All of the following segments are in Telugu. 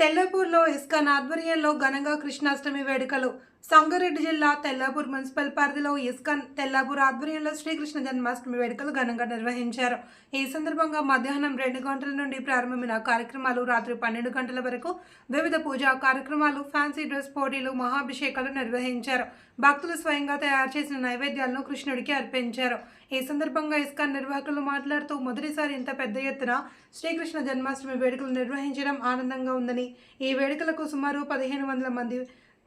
తెల్లపూర్లో ఇస్కాన్ ఆధ్వర్యంలో ఘనంగా కృష్ణాష్టమి వేడుకలు సంగారెడ్డి జిల్లా తెల్లాపూర్ మున్సిపల్ పరిధిలో ఇస్కాన్ తెల్లాపూర్ ఆధ్వర్యంలో శ్రీకృష్ణ జన్మాష్టమి వేడుకలు ఘనంగా నిర్వహించారు. ఈ సందర్భంగా మధ్యాహ్నం రెండు గంటల నుండి ప్రారంభమైన కార్యక్రమాలు రాత్రి పన్నెండు గంటల వరకు వివిధ పూజా కార్యక్రమాలు ఫ్యాన్సీ డ్రెస్ పోటీలు మహాభిషేకాలు నిర్వహించారు. భక్తులు స్వయంగా తయారు చేసిన నైవేద్యాలను కృష్ణుడికి అర్పించారు. ఈ సందర్భంగా ఇస్కాన్ నిర్వాహకులు మాట్లాడుతూ మొదటిసారి ఇంత పెద్ద ఎత్తున శ్రీకృష్ణ జన్మాష్టమి వేడుకలు నిర్వహించడం ఆనందంగా ఉందని. ఈ వేడుకలకు సుమారు పదిహేను వందల మంది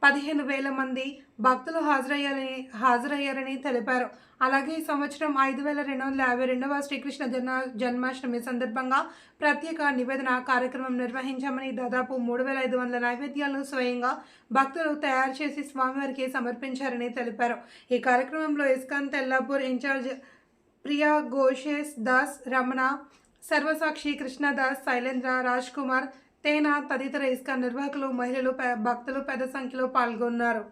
పదిహేను వేల మంది భక్తులు హాజరయ్యారని హాజరయ్యారని తెలిపారు. అలాగే ఈ సంవత్సరం ఐదు వేల రెండు వందల యాభై రెండవ శ్రీకృష్ణ జన్మ జన్మాష్టమి సందర్భంగా ప్రత్యేక నివేదన కార్యక్రమం నిర్వహించామని దాదాపు మూడు వేల ఐదు వందల నైవేద్యాలను స్వయంగా భక్తులు తయారు చేసి స్వామివారికి సమర్పించారని తెలిపారు. ఈ కార్యక్రమంలో ఇస్కాన్ తెల్లాపూర్ ఇన్ఛార్జ్ ప్రియా ఘోషేష్ దాస్ రమణ సర్వసాక్షి కృష్ణదాస్ శైలేంద్ర రాజ్ కుమార్ తేన తదితర ఇస్కాన్ నిర్వాహకులు మహిళలు భక్తులు పెద్ద సంఖ్యలో పాల్గొన్నారు.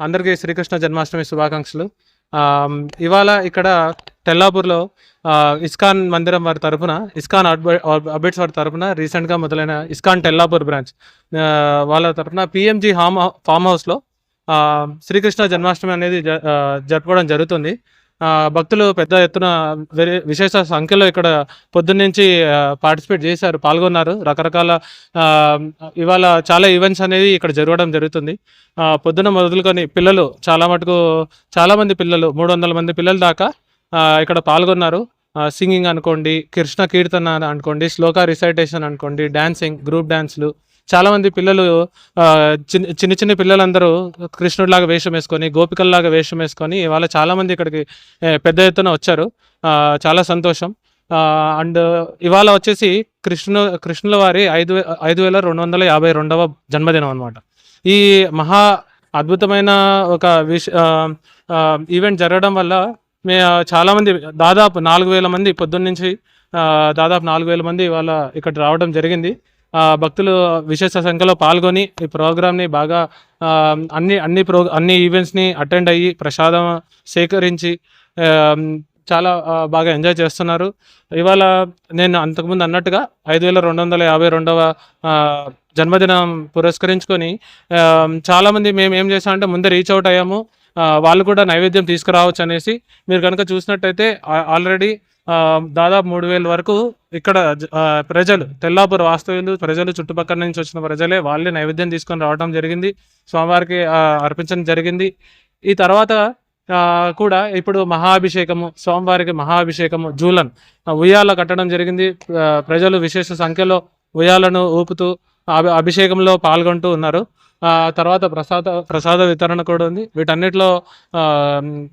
అందరికీ శ్రీకృష్ణ జన్మాష్టమి శుభాకాంక్షలు. ఇవాళ ఇక్కడ తెల్లాపూర్లో ఇస్కాన్ మందిరం వారి తరపున ఇస్కాన్ అబిట్స్ వారి తరపున రీసెంట్గా మొదలైన ఇస్కాన్ టెల్లాపూర్ బ్రాంచ్ వాళ్ళ తరపున పిఎంజీ హామ్ ఫామ్ హౌస్లో శ్రీకృష్ణ జన్మాష్టమి అనేది జ- జరుపుకోవడం జరుగుతుంది. భక్తులు పెద్ద ఎత్తున విశేష సంఖ్యలో ఇక్కడ పొద్దున్నుంచి పార్టిసిపేట్ చేశారు పాల్గొన్నారు. రకరకాల ఇవాళ చాలా ఈవెంట్స్ అనేది ఇక్కడ జరగడం జరుగుతుంది. పొద్దున మొదలుకొని పిల్లలు చాలా మటుకు చాలామంది పిల్లలు మూడు వందల మంది పిల్లల దాకా ఇక్కడ పాల్గొన్నారు. సింగింగ్ అనుకోండి కృష్ణ కీర్తన అనుకోండి శ్లోక రిసైటేషన్ అనుకోండి డాన్సింగ్ గ్రూప్ డాన్స్లు చాలామంది పిల్లలు చిన్న చిన్న చిన్న పిల్లలందరూ కృష్ణుడిలాగా వేషం వేసుకొని గోపికల్లాగా వేషం వేసుకొని ఇవాళ చాలా మంది ఇక్కడికి పెద్ద ఎత్తున వచ్చారు. చాలా సంతోషం. అండ్ ఇవాళ వచ్చేసి కృష్ణు కృష్ణుల వారి ఐదు వే- ఐదు వేల రెండు వందల యాభై రెండవ జన్మదినం అనమాట ఈ మహా అద్భుతమైన ఒక విష ఈవెంట్ జరగడం వల్ల మే చాలామంది దాదాపు నాలుగు వేల మంది పొద్దున్నుంచి దాదాపు నాలుగు వేల మంది ఇవాళ ఇక్కడ రావడం జరిగింది. భక్తులు విశేష సంఖ్యలో పాల్గొని ఈ ప్రోగ్రామ్ని బాగా అన్ని అన్ని ప్రో అన్ని ఈవెంట్స్ని అటెండ్ అయ్యి ప్రసాదం సేకరించి చాలా బాగా ఎంజాయ్ చేస్తున్నారు. ఇవాళ నేను అంతకుముందు అన్నట్టుగా ఐదు వేల రెండు వందల యాభై రెండవ జన్మదినం పురస్కరించుకొని చాలామంది మేము ఏం చేసామంటే ముందే రీచ్ అవుట్ అయ్యాము. వాళ్ళు కూడా నైవేద్యం తీసుకురావచ్చు అనేసి మీరు కనుక చూసినట్టయితే ఆల్రెడీ దాదాపు మూడు వేల వరకు ఇక్కడ ప్రజలు తెల్లాపూర్ వాస్తవ్యులు ప్రజలు చుట్టుపక్కల నుంచి వచ్చిన ప్రజలే వాళ్ళే నైవేద్యం తీసుకొని రావడం జరిగింది. స్వామివారికి అర్పించడం జరిగింది. ఈ తర్వాత కూడా ఇప్పుడు మహాభిషేకము స్వామివారికి మహాభిషేకము జూలన్ ఉయ్యాల కట్టడం జరిగింది. ప్రజలు విశేష సంఖ్యలో ఉయ్యాలను ఊపుతూ అభి అభిషేకంలో పాల్గొంటూ ఉన్నారు. తర్వాత ప్రసాద ప్రసాద వితరణ కూడా ఉంది. వీటన్నిటిలో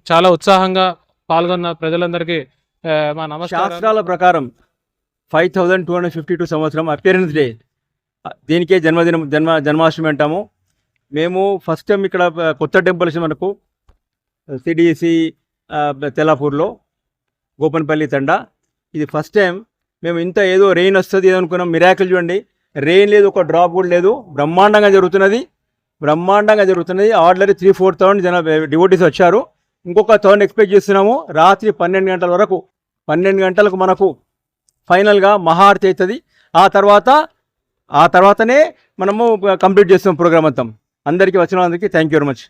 చాలా ఉత్సాహంగా పాల్గొన్న ప్రజలందరికీ మా నమస్కారం శాస్త్రాల ప్రకారం five thousand two hundred fifty two సంవత్సరం అపియరెన్స్ డే దీనికే జన్మదినం జన్మ జన్మాష్టమి అంటాము. మేము ఫస్ట్ టైం ఇక్కడ కొత్త టెంపుల్స్ మనకు సిడిసి తెల్లాపూర్లో గోపన్పల్లి తండా. ఇది ఫస్ట్ టైం మేము ఇంత ఏదో రెయిన్ వస్తుంది ఏదో అనుకున్నాం. మిరాకిల్ చూడండి. రెయిన్ లేదు ఒక డ్రాప్ కూడా లేదు. బ్రహ్మాండంగా జరుగుతున్నది. బ్రహ్మాండంగా జరుగుతున్నది. ఆర్డర్ త్రీ ఫోర్ థౌసండ్ జన డివోటీస్ వచ్చారు. ఇంకొక థౌసండ్ ఎక్స్పెక్ట్ చేస్తున్నాము. రాత్రి పన్నెండు గంటల వరకు పన్నెండు గంటలకు మనకు ఫైనల్గా మహారతి అవుతుంది. ఆ తర్వాత ఆ తర్వాతనే మనము కంప్లీట్ చేస్తాం ప్రోగ్రామ్ అంతా. అందరికీ వచ్చిన వాళ్ళందరికీ థ్యాంక్ యూ వెరీ మచ్.